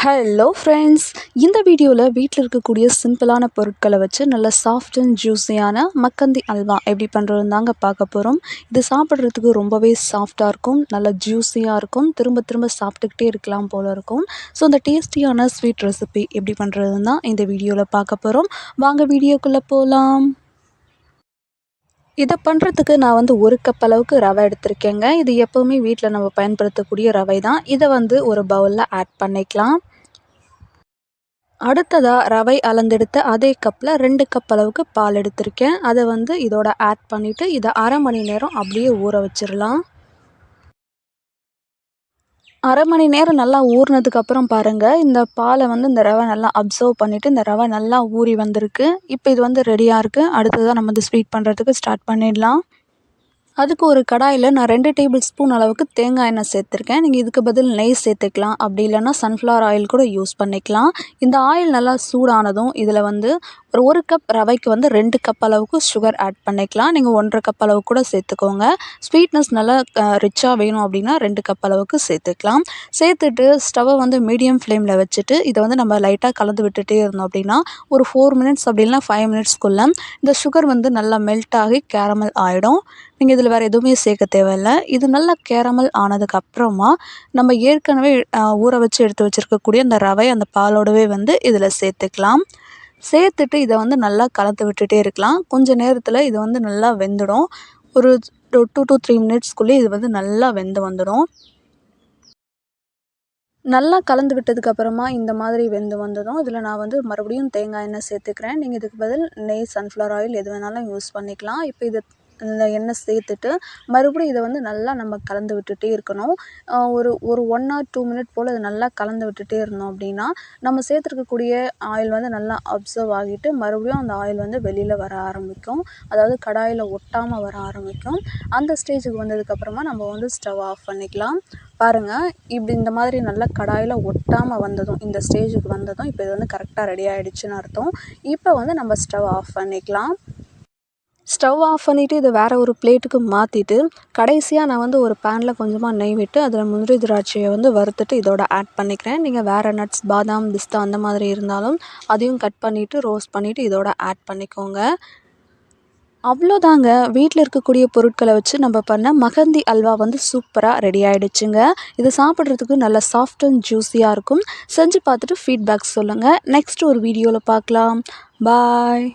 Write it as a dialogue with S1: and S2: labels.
S1: Hello friends இந்த வீடியோவில் வீட்டில் இருக்கக்கூடிய சிம்பிளான பொருட்களை வச்சு நல்ல சாஃப்ட் அண்ட் ஜூஸியான மக்கந்தி அல்வா எப்படி பண்ணுறதுன்னு தாங்க பார்க்க போகிறோம் இது சாப்பிட்றதுக்கு ரொம்பவே சாஃப்டாக இருக்கும் நல்ல ஜூஸியாக இருக்கும் திரும்ப திரும்ப சாப்பிட்டுக்கிட்டே இருக்கலாம் போல் இருக்கும். ஸோ அந்த டேஸ்டியான ஸ்வீட் ரெசிபி எப்படி பண்ணுறதுன்னு தான் இந்த வீடியோவில் பார்க்க போகிறோம் வாங்க வீடியோக்குள்ளே போகலாம் இதை பண்ணுறதுக்கு நான் வந்து ஒரு கப் அளவுக்கு ரவை எடுத்திருக்கேங்க. இது எப்போவுமே வீட்டில் நம்ம பயன்படுத்தக்கூடிய ரவை தான் இதை வந்து ஒரு பவுலில் ஆட் பண்ணிக்கலாம். அடுத்ததாக ரவை அளந்தெடுத்த அதே கப்பில் ரெண்டு கப் அளவுக்கு பால் எடுத்திருக்கேன். அதை வந்து இதோட ஆட் பண்ணிவிட்டு இதை அரை மணி நேரம் அப்படியே ஊற வச்சிடலாம் அரை மணி நேரம் நல்லா ஊறினதுக்கப்புறம் பாருங்கள் இந்த பாலை வந்து இந்த ரவை நல்லா அப்சர்வ் பண்ணிவிட்டு இந்த ரவை நல்லா ஊறி வந்திருக்கு. இப்போ இது வந்து ரெடியாக இருக்குது அடுத்ததாக நம்ம வந்து ஸ்வீட் பண்ணுறதுக்கு ஸ்டார்ட் பண்ணிடலாம். அதுக்கு ஒரு கடாயில் நான் ரெண்டு டேபிள் ஸ்பூன் அளவுக்கு தேங்காய் எண்ணெய் சேர்த்துருக்கேன். நீங்கள் இதுக்கு பதில் நெய் சேர்த்துக்கலாம். அப்படி இல்லைன்னா சன்ஃப்ளவர் ஆயில் கூட யூஸ் பண்ணிக்கலாம். இந்த ஆயில் நல்லா சூடானதும் இதில் வந்து ஒரு ஒரு கப் ரவைக்கு வந்து ரெண்டு கப் அளவுக்கு சுகர் ஆட் பண்ணிக்கலாம். நீங்கள் ஒன்றரை கப் அளவு கூட சேர்த்துக்கோங்க. ஸ்வீட்னஸ் நல்லா ரிச்சாக வேணும் அப்படின்னா ரெண்டு கப் அளவுக்கு சேர்த்துக்கலாம். சேர்த்துட்டு ஸ்டவ்வை வந்து மீடியம் ஃப்ளேமில் வச்சுட்டு இதை வந்து நம்ம லைட்டாக கலந்து விட்டுட்டே இருந்தோம் அப்படின்னா ஒரு ஃபோர் மினிட்ஸ் அப்படின்னா ஃபைவ் மினிட்ஸ்க்குள்ளே இந்த சுகர் வந்து நல்லா மெல்ட் ஆகி கேரமல் ஆகிடும் நீங்கள் இதில் வேறு எதுவுமே சேர்க்க தேவையில்லை. இது நல்லா கேரமல் ஆனதுக்கப்புறமா நம்ம ஏற்கனவே ஊற வச்சு எடுத்து வச்சுருக்கக்கூடிய அந்த ரவை அந்த பாலோடவே வந்து இதில் சேர்த்துக்கலாம். சேர்த்துட்டு இதை வந்து நல்லா கலந்து விட்டுட்டே இருக்கலாம். கொஞ்சம் நேரத்தில் இது வந்து நல்லா வெந்துடும். ஒரு டூ டு த்ரீ மினிட்ஸ்க்குள்ளேயே இது வந்து நல்லா வெந்து வந்துடும். நல்லா கலந்து விட்டதுக்கப்புறமா இந்த மாதிரி வெந்து வந்ததும் இதில் நான் வந்து மறுபடியும் தேங்காய் எண்ணெய் சேர்த்துக்கிறேன். நீங்கள் இதுக்கு பதில் நெய் சன்ஃப்ளவர் ஆயில் எது வேணாலும் யூஸ் பண்ணிக்கலாம். இப்போ இது இந்த எண்ணெய் சேர்த்துட்டு மறுபடியும் இதை வந்து நல்லா நம்ம கலந்து விட்டுட்டே இருக்கணும். ஒரு ஒரு ஒன் ஆர் டூ மினிட் போல் இதை நல்லா கலந்து விட்டுட்டே இருந்தோம் அப்படின்னா நம்ம சேர்த்துருக்கக்கூடிய ஆயில் வந்து நல்லா அப்சர்வ் ஆகிட்டு மறுபடியும் அந்த ஆயில் வந்து வெளியில் வர ஆரம்பிக்கும். அதாவது கடாயில் ஒட்டாமல் வர ஆரம்பிக்கும். அந்த ஸ்டேஜுக்கு வந்ததுக்கப்புறமா நம்ம வந்து ஸ்டவ் ஆஃப் பண்ணிக்கலாம். பாருங்கள் இப்படி இந்த மாதிரி நல்லா கடாயில் ஒட்டாமல் வந்ததும் இந்த ஸ்டேஜுக்கு வந்ததும் இப்போ இது வந்து கரெக்டாக ரெடி ஆகிடுச்சின்னு அர்த்தம். இப்போ வந்து நம்ம ஸ்டவ் ஆஃப் பண்ணிக்கலாம். ஸ்டவ் ஆஃப் பண்ணிவிட்டு இதை வேறு ஒரு பிளேட்டுக்கு மாற்றிட்டு கடைசியாக நான் வந்து ஒரு பேனில் கொஞ்சமாக நெய் விட்டு அதில் முந்திரி திராட்சையை வந்து வறுத்துட்டு இதோட ஆட் பண்ணிக்கிறேன். நீங்கள் வேறு நட்ஸ் பாதாம் பிஸ்தா அந்த மாதிரி இருந்தாலும் அதையும் கட் பண்ணிவிட்டு ரோஸ்ட் பண்ணிவிட்டு இதோட ஆட் பண்ணிக்கோங்க. அவ்வளோதாங்க. வீட்டில் இருக்கக்கூடிய பொருட்களை வச்சு நம்ம பண்ண மகந்தி அல்வா வந்து சூப்பராக ரெடி ஆகிடுச்சுங்க இது சாப்பிட்றதுக்கு நல்ல சாஃப்ட் அண்ட் ஜூஸியாக இருக்கும். செஞ்சு பார்த்துட்டு ஃபீட்பேக் சொல்லுங்கள் நெக்ஸ்ட் ஒரு வீடியோவில் பார்க்கலாம். பாய்